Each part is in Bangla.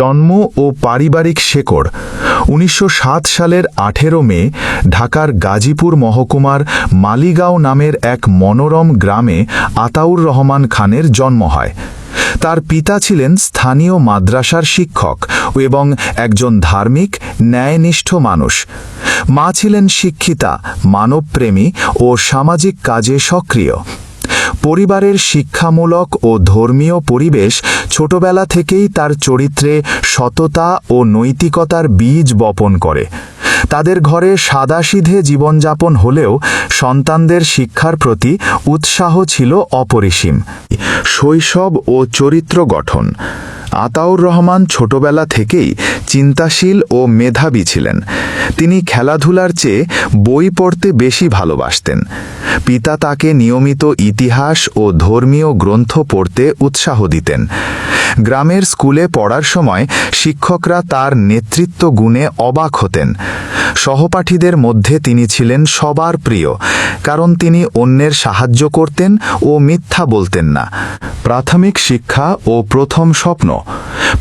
জন্ম ও পারিবারিক শেকড়। উনিশশো সাত সালের আঠেরো মে ঢাকার গাজীপুর মহকুমার মালিগাঁও নামের এক মনোরম গ্রামে আতাউর রহমান খানের জন্ম হয়। তার পিতা ছিলেন স্থানীয় মাদ্রাসার শিক্ষক এবং একজন ধার্মিক, ন্যায়নিষ্ঠ মানুষ। মা ছিলেন শিক্ষিতা, মানবপ্রেমী ও সামাজিক কাজে সক্রিয়। পরিবারের শিক্ষামূলক ও ধর্মীয় পরিবেশ ছোটবেলা থেকেই তার চরিত্রে সততা ও নৈতিকতার বীজ বপন করে। তাদের ঘরে সাদাসিধে জীবনযাপন হলেও সন্তানদের শিক্ষার প্রতি উৎসাহ ছিল অপরিসীম। শৈশব ও চরিত্র গঠন। আতাউর রহমান ছোটবেলা থেকেই চিন্তাশীল ও মেধাবী ছিলেন। তিনি খেলাধুলার চেয়ে বই পড়তে বেশি ভালোবাসতেন। পিতা তাকে নিয়মিত ইতিহাস ও ধর্মীয় গ্রন্থ পড়তে উৎসাহ দিতেন। গ্রামের স্কুলে পড়ার সময় শিক্ষকরা তার নেতৃত্ব গুণে অবাক হতেন। সহপাঠীদের মধ্যে তিনি ছিলেন সবার প্রিয়, কারণ তিনি অন্যের সাহায্য করতেন ও মিথ্যা বলতেন না। প্রাথমিক শিক্ষা ও প্রথম স্বপ্ন।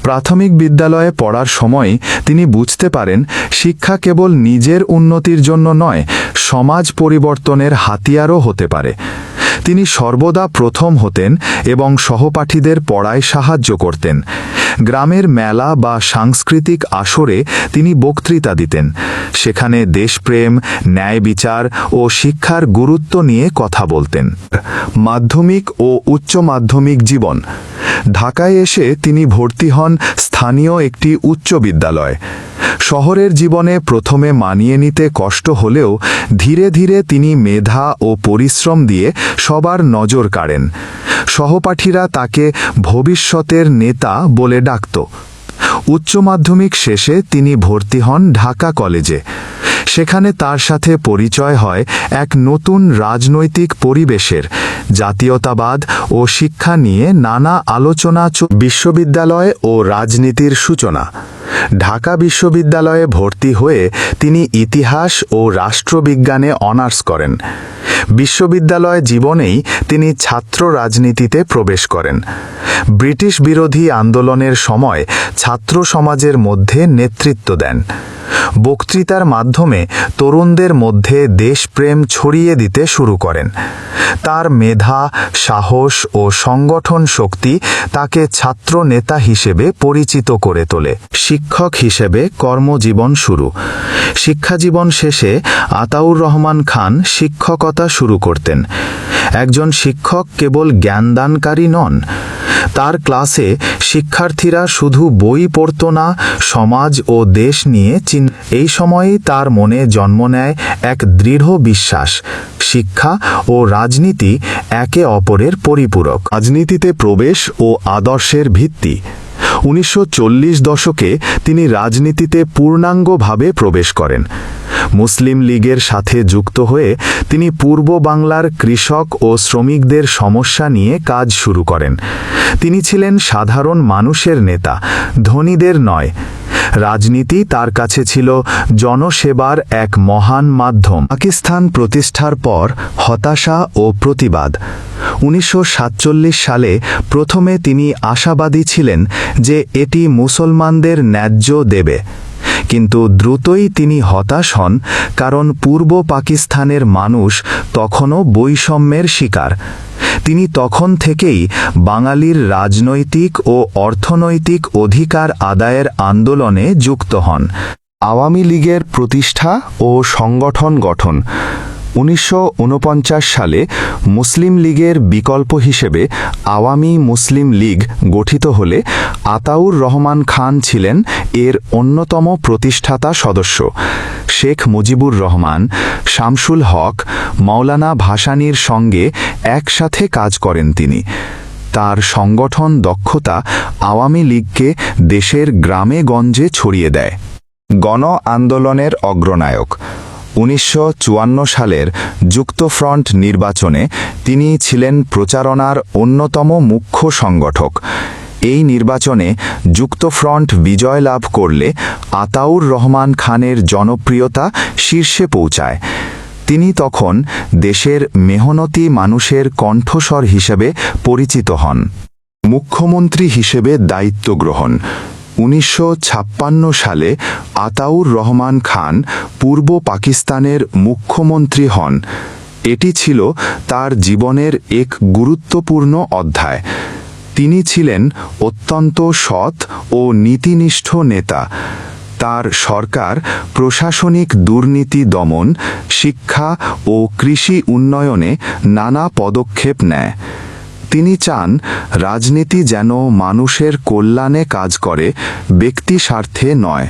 প্রাথমিক বিদ্যালয়ে পড়ার সময় তিনি বুঝতে পারেন, শিক্ষা কেবল নিজের উন্নতির জন্য নয়, সমাজ পরিবর্তনের হাতিয়ারও হতে পারে। তিনি সর্বদা প্রথম হতেন এবং সহপাঠীদের পড়ায় সাহায্য করতেন। গ্রামের মেলা বা সাংস্কৃতিক আসরে তিনি বক্তৃতা দিতেন। সেখানে দেশপ্রেম, ন্যায় বিচার ও শিক্ষার গুরুত্ব নিয়ে কথা বলতেন। মাধ্যমিক ও উচ্চ মাধ্যমিক জীবন। ঢাকায় এসে তিনি ভর্তি হন স্থানীয় একটি উচ্চ বিদ্যালয়। শহরের জীবনে প্রথমে মানিয়ে নিতে কষ্ট হলেও ধীরে ধীরে তিনি মেধা ও পরিশ্রম দিয়ে সবার নজর কাড়েন। সহপাঠীরা তাকে ভবিষ্যতের নেতা বলে ডাকত। উচ্চ মাধ্যমিক শেষে তিনি ভর্তি হন ঢাকা কলেজে। সেখানে তার সাথে পরিচয় হয় এক নতুন রাজনৈতিক পরিবেশের, জাতীয়তাবাদ ও শিক্ষা নিয়ে নানা আলোচনা বিশ্ববিদ্যালয় ও রাজনীতির সূচনা। ঢাকা বিশ্ববিদ্যালয়ে ভর্তি হয়ে তিনি ইতিহাস ও রাষ্ট্রবিজ্ঞানে অনার্স করেন। বিশ্ববিদ্যালয় জীবনেই তিনি ছাত্র রাজনীতিতে প্রবেশ করেন। ব্রিটিশ বিরোধী আন্দোলনের সময় ছাত্র সমাজের মধ্যে নেতৃত্ব দেন। বক্তৃতার মাধ্যমে তরুণদের মধ্যে দেশপ্রেম ছড়িয়ে দিতে শুরু করেন। তার মেধা, সাহস ও সংগঠন শক্তি তাকে ছাত্র নেতা হিসেবে পরিচিত করে তোলে। শিক্ষক হিসেবে কর্মজীবন শুরু। শিক্ষাজীবন শেষে আতাউর রহমান খান শিক্ষকতা শুরু করতেন। একজন শিক্ষক কেবল জ্ঞানদানকারী নন তার ক্লাসে শিক্ষার্থীরা শুধু বই পড়ত না, সমাজ ও দেশ নিয়ে চিন এই সময়েই তার মনে জন্ম নেয় এক দৃঢ় বিশ্বাস। শিক্ষা ও রাজনীতি একে অপরের পরিপূরক। রাজনীতিতে প্রবেশ ও আদর্শের ভিত্তি। উনিশশো চল্লিশ দশকে তিনি রাজনীতিতে পূর্ণাঙ্গভাবে প্রবেশ করেন। মুসলিম লীগের সাথে যুক্ত হয়ে তিনি পূর্ব বাংলার কৃষক ও শ্রমিকদের সমস্যা নিয়ে কাজ শুরু করেন। তিনি ছিলেন সাধারণ মানুষের নেতা, ধনীদের নয়। রাজনীতি তার কাছে ছিল জনসেবার এক মহান মাধ্যম। পাকিস্তান প্রতিষ্ঠার পর হতাশা ও প্রতিবাদ। উনিশশো সাতচল্লিশ সালে প্রথমে তিনি আশাবাদী ছিলেন যে এটি মুসলমানদের ন্যায্য দেবে। কিন্তু দ্রুতই তিনি হতাশ হন কারণ পূর্ব পাকিস্তানের মানুষ তখনও বৈষম্যের শিকার। তিনি তখন থেকেই বাঙালির রাজনৈতিক ও অর্থনৈতিক অধিকার আদায়ের আন্দোলনে যুক্ত হন। আওয়ামী লীগের প্রতিষ্ঠা ও সংগঠন গঠন। উনিশশো ঊনপঞ্চাশ সালে মুসলিম লীগের বিকল্প হিসেবে আওয়ামী মুসলিম লীগ গঠিত হলে আতাউর রহমান খান ছিলেন এর অন্যতম প্রতিষ্ঠাতা সদস্য। শেখ মুজিবুর রহমান, শামসুল হক, মাওলানা ভাসানীর সঙ্গে একসাথে কাজ করেন তিনি। তার সংগঠন দক্ষতা আওয়ামী লীগকে দেশের গ্রামে গঞ্জে ছড়িয়ে দেয়। গণ আন্দোলনের অগ্রনায়ক। উনিশশো চুয়ান্ন সালের যুক্তফ্রন্ট নির্বাচনে তিনি ছিলেন প্রচারণার অন্যতম মুখ্য সংগঠক। এই নির্বাচনে যুক্তফ্রন্ট বিজয় লাভ করলে আতাউর রহমান খানের জনপ্রিয়তা শীর্ষে পৌঁছায়। তিনি তখন দেশের মেহনতি মানুষের কণ্ঠস্বর হিসেবে পরিচিত হন। মুখ্যমন্ত্রী হিসেবে দায়িত্ব গ্রহণ। উনিশশো ছাপ্পান্ন সালে আতাউর রহমান খান পূর্ব পাকিস্তানের মুখ্যমন্ত্রী হন। এটি ছিল তার জীবনের এক গুরুত্বপূর্ণ অধ্যায়। তিনি ছিলেন অত্যন্ত সৎ ও নীতিনিষ্ঠ নেতা। তার সরকার, প্রশাসনিক দুর্নীতি দমন, শিক্ষা ও কৃষি উন্নয়নে নানা পদক্ষেপ নেয়। তিনি চান, রাজনীতি যেন মানুষের কল্যাণে কাজ করে, ব্যক্তি স্বার্থে নয়।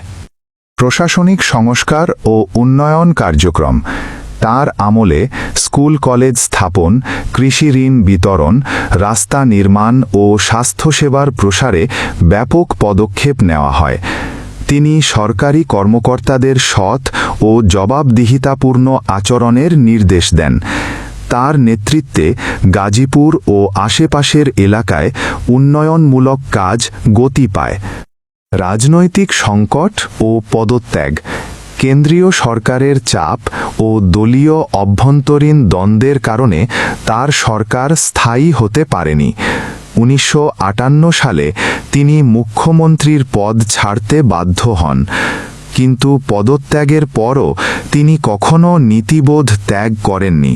প্রশাসনিক সংস্কার ও উন্নয়ন কার্যক্রম। তার আমলে স্কুল কলেজ স্থাপন, কৃষি ঋণ বিতরণ, রাস্তা নির্মাণ ও স্বাস্থ্যসেবার প্রসারে ব্যাপক পদক্ষেপ নেওয়া হয়। তিনি সরকারি কর্মকর্তাদের সৎ ও জবাবদিহিতাপূর্ণ আচরণের নির্দেশ দেন। তার নেতৃত্বে গাজীপুর ও আশেপাশের এলাকায় উন্নয়নমূলক কাজ গতি পায়। রাজনৈতিক সংকট ও পদত্যাগ, কেন্দ্রীয় সরকারের চাপ ও দলীয় অভ্যন্তরীণ দ্বন্দ্বের কারণে তার সরকার স্থায়ী হতে পারেনি। উনিশশো আটান্ন সালে তিনি মুখ্যমন্ত্রীর পদ ছাড়তে বাধ্য হন, কিন্তু পদত্যাগের পরও তিনি কখনো নীতিবোধ ত্যাগ করেননি।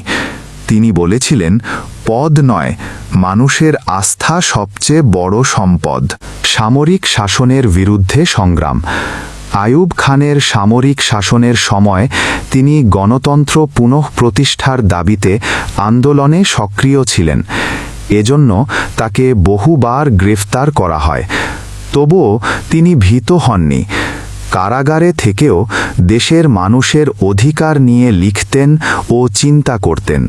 তিনি বলেছিলেন, পদ নয়, মানুষের আস্থা সবচেয়ে বড় সম্পদ। সামরিক শাসনের বিরুদ্ধে সংগ্রাম। আয়ুব খানের সামরিক শাসনের সময় তিনি গণতন্ত্র পুনঃপ্রতিষ্ঠার দাবিতে আন্দোলনে সক্রিয় ছিলেন। এজন্য তাকে বহুবার গ্রেফতার করা হয়। তবুও তিনি ভীত হননি। কারাগারে থেকেও দেশের মানুষের অধিকার নিয়ে লিখতেন ও চিন্তা করতেন।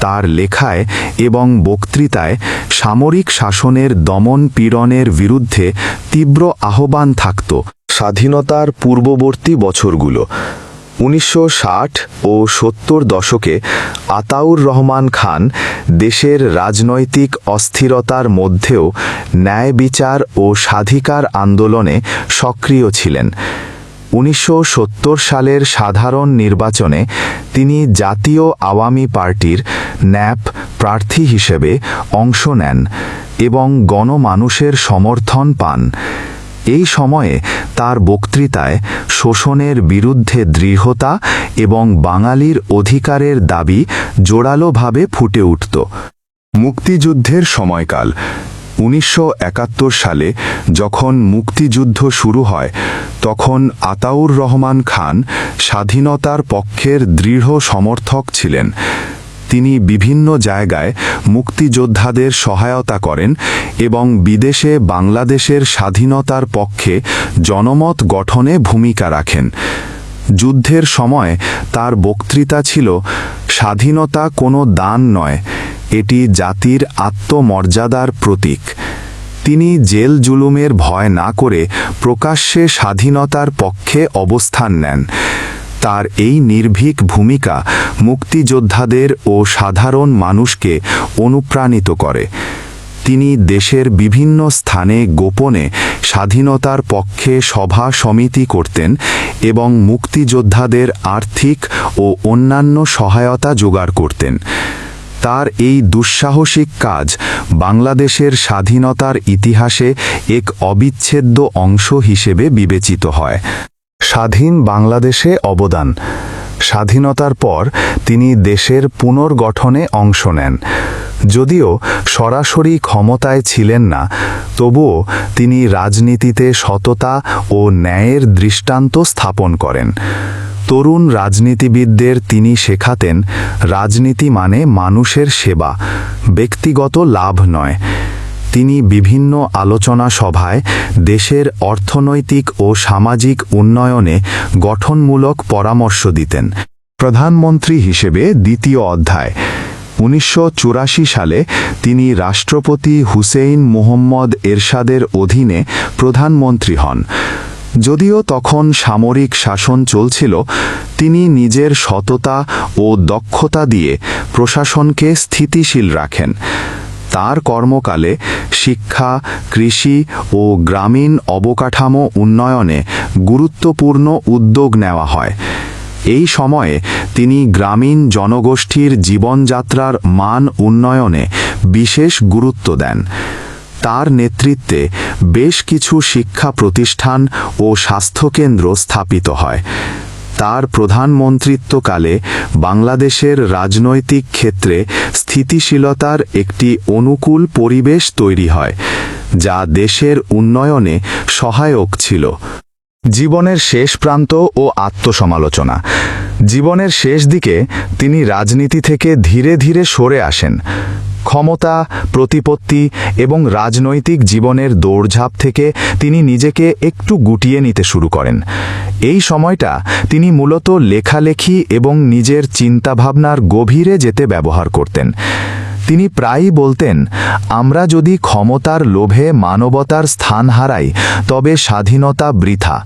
তার লেখায় এবং বক্তৃতায় সামরিক শাসনের দমন পীড়নের বিরুদ্ধে তীব্র আহ্বান থাকত স্বাধীনতার পূর্ববর্তী বছরগুলো। উনিশশো ষাট ও সত্তর দশকে আতাউর রহমান খান দেশের রাজনৈতিক অস্থিরতার মধ্যেও ন্যায় বিচার ও স্বাধিকার আন্দোলনে সক্রিয় ছিলেন। উনিশশো সত্তর সালের সাধারণ নির্বাচনে তিনি জাতীয় আওয়ামী পার্টির ন্যাপ প্রার্থী হিসেবে অংশ নেন এবং গণমানুষের সমর্থন পান। এই সময়ে তার বক্তৃতায় শোষণের বিরুদ্ধে দৃঢ়তা এবং বাঙালির অধিকারের দাবি জোরালোভাবে ফুটে উঠত। মুক্তিযুদ্ধের সময়কাল, উনিশশো একাত্তর সালে যখন মুক্তিযুদ্ধ শুরু হয়, তখন আতাউর রহমান খান স্বাধীনতার পক্ষের দৃঢ় সমর্থক ছিলেন। তিনি বিভিন্ন জায়গায় মুক্তিযোদ্ধাদের সহায়তা করেন এবং বিদেশে বাংলাদেশের স্বাধীনতার পক্ষে জনমত গঠনে ভূমিকা রাখেন। যুদ্ধের সময় তার বক্তৃতা ছিল, স্বাধীনতা কোনো দান নয়, এটি জাতির আত্মমর্যাদার প্রতীক। তিনি জেল জুলুমের ভয় না করে প্রকাশ্যে স্বাধীনতার পক্ষে অবস্থান নেন। তার এই নির্ভীক ভূমিকা মুক্তিযোদ্ধাদের ও সাধারণ মানুষকে অনুপ্রাণিত করে। তিনি দেশের বিভিন্ন স্থানে গোপনে স্বাধীনতার পক্ষে সভা সমিতি করতেন এবং মুক্তিযোদ্ধাদের আর্থিক ও অন্যান্য সহায়তা জোগাড় করতেন। তার এই দুঃসাহসিক কাজ বাংলাদেশের স্বাধীনতার ইতিহাসে এক অবিচ্ছেদ্য অংশ হিসেবে বিবেচিত হয়। স্বাধীন বাংলাদেশে অবদান। স্বাধীনতার পর তিনি দেশের পুনর্গঠনে অংশ নেন। যদিও সরাসরি ক্ষমতায় ছিলেন না, তবুও তিনি রাজনীতিতে সততা ও ন্যায়ের দৃষ্টান্ত স্থাপন করেন। তরুণ রাজনীতিবিদদের তিনি শেখাতেন, রাজনীতি মানে মানুষের সেবা, ব্যক্তিগত লাভ নয়। তিনি বিভিন্ন আলোচনা সভায় দেশের অর্থনৈতিক ও সামাজিক উন্নয়নে গঠনমূলক পরামর্শ দিতেন। প্রধানমন্ত্রী হিসেবে দ্বিতীয় অধ্যায়। উনিশশো চুরাশি সালে তিনি রাষ্ট্রপতি হুসেইন মোহাম্মদ এরশাদের অধীনে প্রধানমন্ত্রী হন। যদিও তখন সামরিক শাসন চলছিল, তিনি নিজের সততা ও দক্ষতা দিয়ে প্রশাসনকে স্থিতিশীল রাখেন। তার কর্মকালে শিক্ষা, কৃষি ও গ্রামীণ অবকাঠামো উন্নয়নে গুরুত্বপূর্ণ উদ্যোগ নেওয়া হয়। এই সময়ে তিনি গ্রামীণ জনগোষ্ঠীর জীবনযাত্রার মান উন্নয়নে বিশেষ গুরুত্ব দেন। তার নেতৃত্বে বেশ কিছু শিক্ষা প্রতিষ্ঠান ও স্বাস্থ্যকেন্দ্র স্থাপিত হয়। তার প্রধানমন্ত্রিত্বকালে বাংলাদেশের রাজনৈতিক ক্ষেত্রে স্থিতিশীলতার একটি অনুকূল পরিবেশ তৈরি হয়, যা দেশের উন্নয়নে সহায়ক ছিল। জীবনের শেষ প্রান্ত ও আত্মসমালোচনা। জীবনের শেষ দিকে তিনি রাজনীতি থেকে ধীরে ধীরে সরে আসেন। ক্ষমতা, প্রতিপত্তি এবং রাজনৈতিক জীবনের দৌড়ঝাঁপ থেকে তিনি নিজেকে একটু গুটিয়ে নিতে শুরু করেন। এই সময়টা তিনি মূলত লেখালেখি এবং নিজের চিন্তাভাবনার গভীরে যেতে ব্যবহার করতেন। তিনি প্রায়ই বলতেন, আমরা যদি ক্ষমতার লোভে মানবতার স্থান হারাই, তবে স্বাধীনতা বৃথা।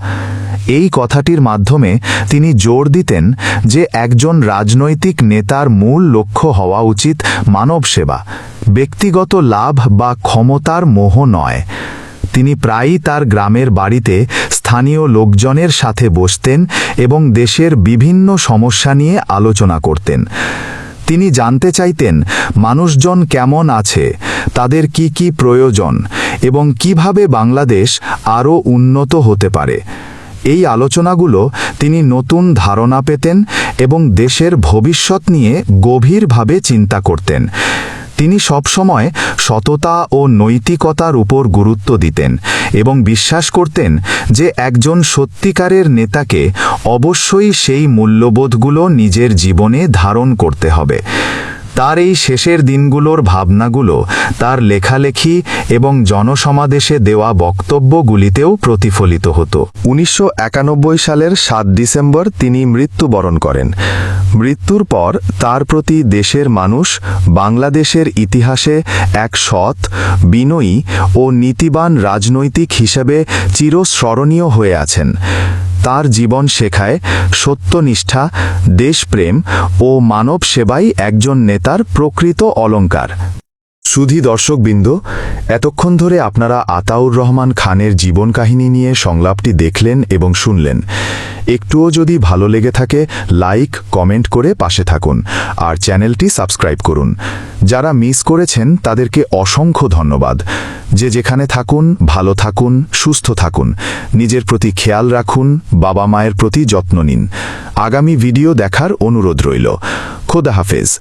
এই কথাটির মাধ্যমে তিনি জোর দিতেন যে একজন রাজনৈতিক নেতার মূল লক্ষ্য হওয়া উচিত মানব সেবা, ব্যক্তিগত লাভ বা ক্ষমতার মোহ নয়। তিনি প্রায়ই তার গ্রামের বাড়িতে স্থানীয় লোকজনের সাথে বসতেন এবং দেশের বিভিন্ন সমস্যা নিয়ে আলোচনা করতেন। তিনি জানতে চাইতেন, মানুষজন কেমন আছে, তাদের কি কি প্রয়োজন এবং কীভাবে বাংলাদেশ আরও উন্নত হতে পারে। এই আলোচনাগুলো তিনি নতুন ধারণা পেতেন এবং দেশের ভবিষ্যৎ নিয়ে গভীরভাবে চিন্তা করতেন। তিনি সবসময় সততা ও নৈতিকতার উপর গুরুত্ব দিতেন এবং বিশ্বাস করতেন যে একজন সত্যিকারের নেতাকে অবশ্যই সেই মূল্যবোধগুলো নিজের জীবনে ধারণ করতে হবে। তার এই শেষের দিনগুলোর ভাবনাগুলো, তার লেখালেখি এবং জনসমাবেশে দেওয়া বক্তব্যগুলিতেও প্রতিফলিত হতো। উনিশশো একানব্বই সালের সাত ডিসেম্বর তিনি মৃত্যুবরণ করেন। মৃত্যুর পর তার প্রতি দেশের মানুষ, বাংলাদেশের ইতিহাসে এক সৎ, বিনয়ী ও নীতিবান রাজনৈতিক হিসেবে চিরস্মরণীয় হয়ে আছেন। তার জীবন শেখায় সত্যনিষ্ঠা দেশপ্রেম ও মানব সেবাই একজন নেতার প্রকৃত অলঙ্কার। সুধী দর্শকবৃন্দ, এতক্ষণ ধরে আপনারা আতাউর রহমান খানের জীবন কাহিনী নিয়ে সংলাপটি দেখলেন এবং শুনলেন। একটুও যদি ভালো লেগে থাকে, লাইক, কমেন্ট করে পাশে থাকুন আর চ্যানেলটি সাবস্ক্রাইব করুন। যারা মিস করেছেন, তাদেরকে অসংখ্য ধন্যবাদ। যে যেখানে থাকুন, ভালো থাকুন, সুস্থ থাকুন। নিজের প্রতি খেয়াল রাখুন, বাবা মায়ের প্রতি যত্ন নিন। আগামী ভিডিও দেখার অনুরোধ রইল। খোদা হাফেজ।